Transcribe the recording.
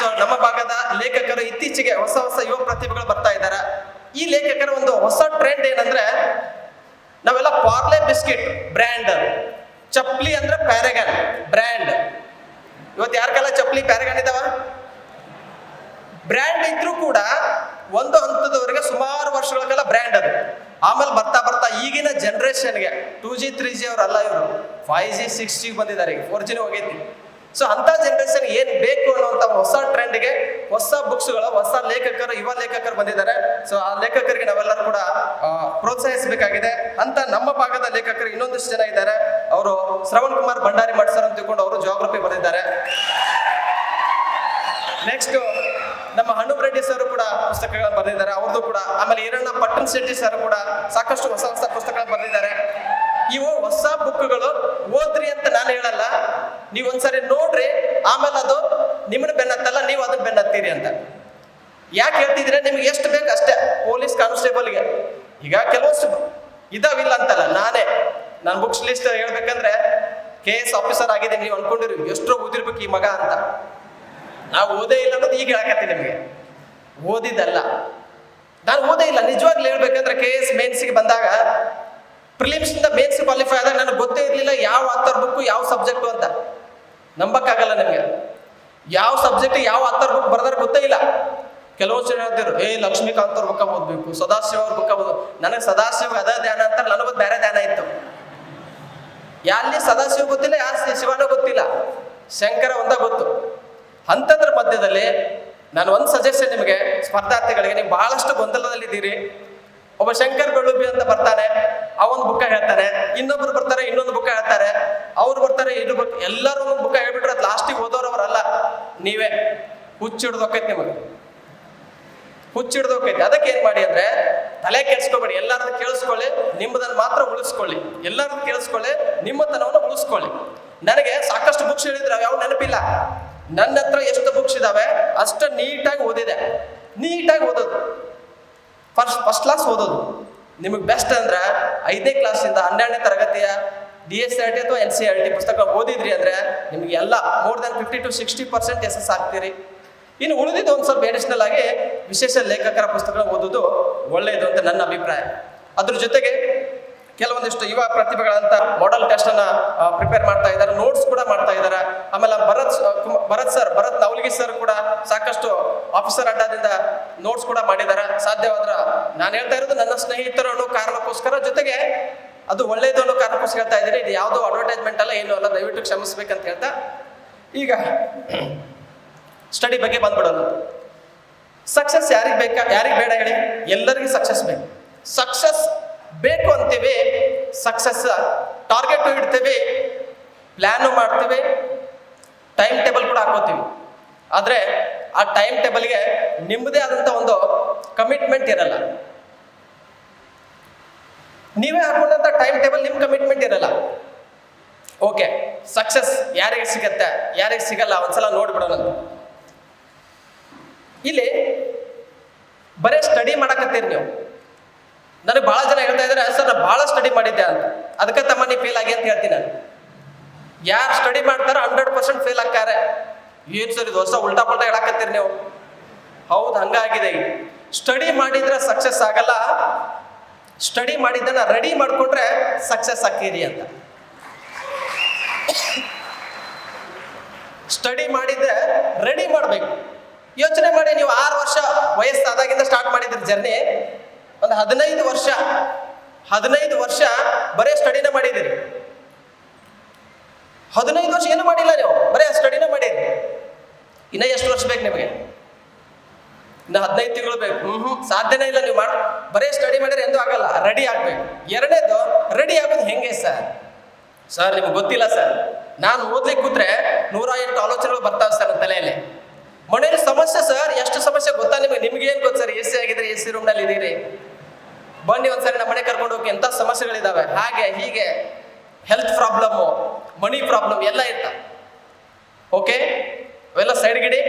So ನಮ್ಮ ಭಾಗದ ಲೇಖಕರು ಇತ್ತೀಚೆಗೆ ಹೊಸ ಹೊಸ ಯುವ ಪ್ರತಿಭೆಗಳು ಬರ್ತಾ ಇದ್ದಾರೆ. ಈ ಲೇಖಕರ ಒಂದು ಹೊಸ ಟ್ರೆಂಡ್ ಏನಂದ್ರೆ, ನಾವೆಲ್ಲ ಪಾರ್ಲೆ ಬಿಸ್ಕಿಟ್ ಬ್ರ್ಯಾಂಡ್ ಚಪ್ಲಿ ಅಂದ್ರೆ ಪ್ಯಾರಗನ್ ಬ್ರ್ಯಾಂಡ್ ಇವತ್ತು ಯಾರ ಕಾಲ ಚಪ್ಲಿ ಪ್ಯಾರಗನ್ ಇದಾವ? ಬ್ರ್ಯಾಂಡ್ ಇದ್ರೂ ಕೂಡ ಒಂದು ಹಂತದವರೆಗೆ ಸುಮಾರು ವರ್ಷಗಳ ಕಾಲ ಬ್ರ್ಯಾಂಡ್ ಅದು. ಆಮೇಲೆ ಬರ್ತಾ ಬರ್ತಾ ಈಗಿನ ಜನರೇಷನ್ಗೆ ಟೂ ಜಿ ತ್ರೀ ಜಿ ಅವರಲ್ಲ ಇವರು. ಫೈವ್ ಜಿ ಸಿಕ್ಸ್ ಜಿ ಬಂದಿದ್ದಾರೆ ಈಗ. ಫೋರ್ ಜಿನೇ ಹೋಗೈತಿ. ಸೊ ಅಂತ ಜನರೇಷನ್ ಏನ್ ಬೇಕು ಅನ್ನುವಂತ ಹೊಸ ಟ್ರೆಂಡ್ಗೆ ಹೊಸ ಬುಕ್ಸ್ಗಳು ಹೊಸ ಲೇಖಕರು, ಯುವ ಲೇಖಕರು ಬಂದಿದ್ದಾರೆ. ಸೊ ಆ ಲೇಖಕರಿಗೆ ನಾವೆಲ್ಲರೂ ಕೂಡ ಪ್ರೋತ್ಸಾಹಿಸಬೇಕಾಗಿದೆ. ಅಂತ ನಮ್ಮ ಭಾಗದ ಲೇಖಕರು ಇನ್ನೊಂದಿಷ್ಟು ಜನ ಇದ್ದಾರೆ. ಅವರು ಶ್ರವಣ್ ಕುಮಾರ್ ಭಂಡಾರಿ ಮಠ್ ಸರ್ ಅಂತ ತಿಳ್ಕೊಂಡು ಅವರು ಜಾಗ್ರಫಿ ಬರೆದಿದ್ದಾರೆ. ನೆಕ್ಸ್ಟ್ ನಮ್ಮ ಹಣ್ಣು ರೆಡ್ಡಿ ಸರ್ ಕೂಡ ಪುಸ್ತಕಗಳನ್ನು ಬರೆದಿದ್ದಾರೆ. ಅವ್ರದ್ದು ಕೂಡ, ಆಮೇಲೆ ಈರಣ್ಣ ಪಟ್ಟಣ ಶೆಟ್ಟಿ ಸರ್ ಕೂಡ ಸಾಕಷ್ಟು ಹೊಸ ಹೊಸ ಪುಸ್ತಕಗಳನ್ನು ಬರೆದಿದ್ದಾರೆ. ಇವು ಹೊಸ ಬುಕ್ಗಳು ಓದ್ರಿ ಅಂತ ನಾನು ಹೇಳಲ್ಲ. ನೀವು ಒಂದ್ಸರಿ ನೋಡ್ರಿ, ಆಮೇಲೆ ಅದು ನಿಮ್ಮನ್ನ ಬೆನ್ನತ್ತಲ್ಲ, ನೀವು ಅದನ್ನ ಬೆನ್ನತ್ತೀರಿ ಅಂತ. ಯಾಕೆ ಹೇಳ್ತಿದ್ರೆ ನಿಮ್ಗೆ ಎಷ್ಟು ಬೇಕು ಅಷ್ಟೇ, ಪೊಲೀಸ್ ಕಾನ್ಸ್ಟೇಬಲ್ಗೆ. ಈಗ ಕೆಲವಷ್ಟು ಇದಾವಿಲ್ಲ ಅಂತಲ್ಲ, ನಾನೇ. ನಾನು ಬುಕ್ಸ್ ಲಿಸ್ಟ್ ಹೇಳ್ಬೇಕಂದ್ರೆ, ಕೆ ಎಸ್ ಆಫೀಸರ್ ಆಗಿದೆ ನೀವು ಅನ್ಕೊಂಡಿರಿ, ಎಷ್ಟೋ ಓದಿರ್ಬೇಕು ಈ ಮಗ ಅಂತ. ನಾವು ಓದೇ ಇಲ್ಲ ಅನ್ನೋದು ಈಗ ಹೇಳಕತ್ತೀನಿ ನಿಮಗೆ. ಓದಿದ್ದಲ್ಲ. ನಾನು ಓದೇ ಇಲ್ಲ, ನಿಜವಾಗ್ಲೂ ಹೇಳ್ಬೇಕಂದ್ರೆ ಕೆ ಎಸ್ ಮೇನ್ಸ್ಗೆ ಬಂದಾಗ ಪ್ರಿಲಿಮ್ಸ್ ಇಂದ ಮೇನ್ಸ್ ಕ್ವಾಲಿಫೈ ಆದಾಗ ನನಗೆ ಗೊತ್ತೇ ಇರಲಿಲ್ಲ ಯಾವ ಆಥರ್ ಬುಕ್ ಯಾವ ಸಬ್ಜೆಕ್ಟು ಅಂತ. ನಂಬಕ್ಕಾಗಲ್ಲ ನಿಮಗೆ. ಯಾವ ಸಬ್ಜೆಕ್ಟ್ ಯಾವ ಆತರ್ ಬುಕ್ ಬರ್ದಾರ ಗೊತ್ತೇ ಇಲ್ಲ. ಕೆಲವೊಂದು ಜನ ಹೇಳ್ತಿದ್ರು, ಏ ಲಕ್ಷ್ಮೀಕಾಂತ್ ಅವ್ರ ಬುಕ್ಕ ಓದ್ಬೇಕು ಸದಾಶಿವ ಅವ್ರ ಬುಕ್ಕ ಓದ್ ನನಗೆ ಸದಾಶಿವ ಅದ ಧ್ಯಾನ ಅಂತಾರೆ ನನಗೊಂದು ಬೇರೆ ಧ್ಯಾನ ಇತ್ತು. ಯಾರಿ ಸದಾಶಿವ ಗೊತ್ತಿಲ್ಲ ಯಾರು ಶಿವನ ಗೊತ್ತಿಲ್ಲ. ಶಂಕರ ಒಂದ ಗೊತ್ತು. ಅಂಥದ್ರ ಮಧ್ಯದಲ್ಲಿ ನಾನು ಒಂದು ಸಜೆಷನ್ ನಿಮಗೆ, ಸ್ಪರ್ಧಾರ್ಥಿಗಳಿಗೆ, ನೀವು ಬಹಳಷ್ಟು ಗೊಂದಲದಲ್ಲಿದ್ದೀರಿ. ಒಬ್ಬ ಶಂಕರ್ ಬೆಳ್ಳುಬಿ ಅಂತ ಬರ್ತಾನೆ. ಅವನ್ ಬುಕ್ಕ ಹೇಳ್ತಾರೆ, ಇನ್ನೊಬ್ರು ಬರ್ತಾರೆ, ಇನ್ನೊಂದು ಬುಕ್ಕ ಹೇಳ್ತಾರೆ. ಅವ್ರು ಬರ್ತಾರೆ, ಇದು ಬುಕ್, ಎಲ್ಲರೂ ಒಂದು ಬುಕ್ಕ ಹೇಳ್ಬಿಟ್ರೆ ಅದು ಲಾಸ್ಟಿಗೆ ಓದೋರವರಲ್ಲ. ನೀವೇ ಹುಚ್ಚಿಡ್ದೋಕೈತಿ ನಿಮಗೆ. ಹುಚ್ಚಿಡ್ದೋಕೈತಿ ಅದಕ್ಕೆ ಏನ್ ಮಾಡಿ ಅಂದ್ರೆ, ತಲೆ ಕೆಡ್ಸ್ಕೊಬೇಡಿ. ಎಲ್ಲರನ್ನ ಕೇಳಿಸ್ಕೊಳ್ಳಿ, ನಿಮ್ಮದನ್ನ ಮಾತ್ರ ಉಳಿಸ್ಕೊಳ್ಳಿ. ಎಲ್ಲರನ್ನ ಕೇಳಿಸ್ಕೊಳ್ಳಿ, ನಿಮ್ಮತನವನ್ನು ಉಳಿಸ್ಕೊಳ್ಳಿ. ನನಗೆ ಸಾಕಷ್ಟು ಬುಕ್ಸ್ ಹೇಳಿದ್ರೆ ಯಾವ ನೆನಪಿಲ್ಲ. ನನ್ನ ಹತ್ರ ಎಷ್ಟು ಬುಕ್ಸ್ ಇದಾವೆ, ಅಷ್ಟು ನೀಟಾಗಿ ಓದಿದೆ. ನೀಟಾಗಿ ಓದೋದು. ಫಸ್ಟ್ ಫಸ್ಟ್ ಕ್ಲಾಸ್ ಓದೋದು. ನಿಮಗೆ ಬೆಸ್ಟ್ ಅಂದ್ರೆ ಐದನೇ ಕ್ಲಾಸಿಂದ ಹನ್ನೆರಡನೇ ತರಗತಿಯ ಡಿ ಎಸ್ ಆರ್ ಟಿ ಅಥವಾ ಎನ್ ಸಿ ಆರ್ ಟಿ ಪುಸ್ತಕ ಓದಿದ್ರಿ ಅಂದ್ರೆ ನಿಮಗೆ ಎಲ್ಲ more than fifty to sixty percent S ಆಗ್ತೀರಿ. ಇನ್ನು ಉಳಿದಿದ್ದು ಒಂದು ಸ್ವಲ್ಪ ಎಡಿಷನಲ್ ಆಗಿ ವಿಶೇಷ ಲೇಖಕರ ಪುಸ್ತಕ ಓದೋದು ಒಳ್ಳೆಯದು ಅಂತ ನನ್ನ ಅಭಿಪ್ರಾಯ. ಅದ್ರ ಜೊತೆಗೆ ಕೆಲವೊಂದಿಷ್ಟು ಯುವ ಪ್ರತಿಭೆಗಳಂತ ಮಾಡಲ್ ಟೆಸ್ಟ್ ಅನ್ನ ಪ್ರಿಪೇರ್ ಮಾಡ್ತಾ ಇದ್ದಾರೆ ನೋಟ್ಸ್ ಕೂಡ ಮಾಡ್ತಾ ಇದ್ದಾರೆ. ಆಮೇಲೆ ಭರತ್ ಭರತ್ ಸರ್ ಭರತ್ ನವಲ್ಗಿ ಸರ್ ಕೂಡ ಸಾಕಷ್ಟು ಆಫೀಸರ್ ಅಡ್ಡಾದಿಂದ ನೋಟ್ಸ್ ಕೂಡ ಮಾಡಿದ್ದಾರೆ ಸಾಧ್ಯವಾದ್ರ ನಾನು ಹೇಳ್ತಾ ಇರೋದು ನನ್ನ ಸ್ನೇಹಿತರು ಅನ್ನೋ ಕಾರಣಕ್ಕೋಸ್ಕರ. ಜೊತೆಗೆ ಅದು ಒಳ್ಳೆಯದು ಅನ್ನೋ ಕಾರಣಕ್ಕೋಸ್ಕರ ಹೇಳ್ತಾ ಇದ್ದೀನಿ. ಇದು ಯಾವುದೋ ಅಡ್ವರ್ಟೈಸ್ಮೆಂಟ್ ಅಲ್ಲ, ಏನು ಅಲ್ಲ. ದಯವಿಟ್ಟು ಕ್ಷಮಿಸ್ಬೇಕಂತ ಹೇಳ್ತಾ. ಈಗ ಸ್ಟಡಿ ಬಗ್ಗೆ ಬಂದ್ಬಿಡೋದು ಸಕ್ಸಸ್ ಯಾರಿಗೆ ಬೇಕಾ ಯಾರಿಗೆ ಬೇಡ ಹೇಳಿ? ಎಲ್ಲರಿಗೂ ಸಕ್ಸಸ್ ಬೇಕು. ಸಕ್ಸಸ್ ಬೇಕು ಅಂತೀವಿ ಸಕ್ಸಸ್ ಟಾರ್ಗೆಟ್ ಇಡ್ತೀವಿ ಪ್ಲ್ಯಾನು ಮಾಡ್ತೀವಿ ಟೈಮ್ ಟೇಬಲ್ ಕೂಡ ಹಾಕೋತೀವಿ ಆದರೆ ಆ ಟೈಮ್ ಟೇಬಲ್ಗೆ ನಿಮ್ಮದೇ ಆದಂಥ ಒಂದು ಕಮಿಟ್ಮೆಂಟ್ ಇರಲ್ಲ. ನೀವೇ ಹಾಕೊಂಡಂಥ ಟೈಮ್ ಟೇಬಲ್ ನಿಮ್ಮ ಕಮಿಟ್ಮೆಂಟ್ ಇರಲ್ಲ. ಓಕೆ ಸಕ್ಸಸ್ ಯಾರಿಗೆ ಸಿಗತ್ತೆ, ಯಾರಿಗೆ ಸಿಗಲ್ಲ ಒಂದ್ಸಲ ನೋಡ್ಬಿಡೋಣ. ಇಲ್ಲಿ ಬರೀ ಸ್ಟಡಿ ಮಾಡಕತ್ತೀರಿ ನೀವು. ನನಗೆ ಭಾಳ ಜನ ಹೇಳ್ತಾ ಇದ್ದಾರೆ ಸರ್, ನಾನು ಭಾಳ ಸ್ಟಡಿ ಮಾಡಿದ್ದೆ ಅಂತ. ಅದಕ್ಕೆ ತಮ್ಮ ನೀ ಫೇಲ್ ಆಗಿ ಅಂತ ಹೇಳ್ತೀನಿ ನಾನು. ಯಾರು ಸ್ಟಡಿ ಮಾಡ್ತಾರೋ ಹಂಡ್ರೆಡ್ ಪರ್ಸೆಂಟ್ ಫೇಲ್ ಆಗ್ತಾರೆ. ಏನು ಸರ್ ಇದು? ಹೊಸ ಉಲ್ಟಾ ಪಲ್ಟಾ ಹೇಳಕತ್ತೀರಿ ನೀವು? ಹೌದು, ಹಂಗಾಗಿದೆ. ಸ್ಟಡಿ ಮಾಡಿದ್ರೆ ಸಕ್ಸಸ್ ಆಗಲ್ಲ. ಸ್ಟಡಿ ಮಾಡಿದ್ದನ್ನ ರೆಡಿ ಮಾಡಿಕೊಂಡ್ರೆ ಸಕ್ಸಸ್ ಆಗ್ತೀರಿ ಅಂತ. ಸ್ಟಡಿ ಮಾಡಿದ್ರೆ ರೆಡಿ ಮಾಡಬೇಕು. ಯೋಚನೆ ಮಾಡಿ, ನೀವು ಆರು ವರ್ಷ ವಯಸ್ಸಾದಾಗಿಂದ ಸ್ಟಾರ್ಟ್ ಮಾಡಿದ್ರಿ ಜರ್ನಿ ಒಂದು ಹದಿನೈದು ವರ್ಷ ಹದಿನೈದು ವರ್ಷ ಬರೇ ಸ್ಟಡಿನ ಮಾಡಿದಿರಿ ಹದಿನೈದು ವರ್ಷ ಏನು ಮಾಡಿಲ್ಲ ನೀವು? ಬರೇ ಇನ್ನ ಎಷ್ಟು ವರ್ಷ ಬೇಕು ನಿಮಗೆ? ಇನ್ನು ಹದಿನೈದು ತಿಂಗಳು ಬೇಕು. ಹ್ಮ್ ಸಾಧ್ಯನೇ ಇಲ್ಲ ನೀವು ಮಾಡ, ಬರೀ ಸ್ಟಡಿ ಮಾಡಿದ್ರೆ ಎಂದೂ ಆಗಲ್ಲ. ರೆಡಿ ಆಗ್ಬೇಕು. ಎರಡನೇದು ರೆಡಿ ಆಗೋದು ಹೆಂಗೆ ಸರ್ ಸರ್ ನಿಮ್ಗೆ ಗೊತ್ತಿಲ್ಲ ಸರ್ ನಾನು ಓದ್ಲಿಕ್ಕೆ ಕೂತ್ರೆ ನೂರ ಎಂಟು ಆಲೋಚನೆಗಳು ಬರ್ತಾವೆ ಸರ್ ತಲೆಯಲ್ಲಿ. ಮನೇಲಿ ಸಮಸ್ಯೆ ಸರ್ ಎಷ್ಟು ಸಮಸ್ಯೆ ಗೊತ್ತಾ ನಿಮಗೆ? ನಿಮ್ಗೆ ಏನು ಗೊತ್ತು ಸರ್ ಎ ಸಿ ಆಗಿದ್ರೆ ಎ ಸಿ ರೂಮ್ನಲ್ಲಿ ಇದ್ದೀರಿ. ಬನ್ನಿ ಒಂದ್ಸರಿ ನಮ್ಮ ಮನೆ ಕರ್ಕೊಂಡು ಹೋಗಿ ಎಂಥ ಸಮಸ್ಯೆಗಳಿದ್ದಾವೆ ಹಾಗೆ, ಹೀಗೆ. ಹೆಲ್ತ್ ಪ್ರಾಬ್ಲಮ್ಮು ಮನಿ ಪ್ರಾಬ್ಲಮ್ ಎಲ್ಲ ಇರ್ತಾವೆ. ಓಕೆ ಅವೆಲ್ಲ ಸೈಡ್ಗಿಡಿ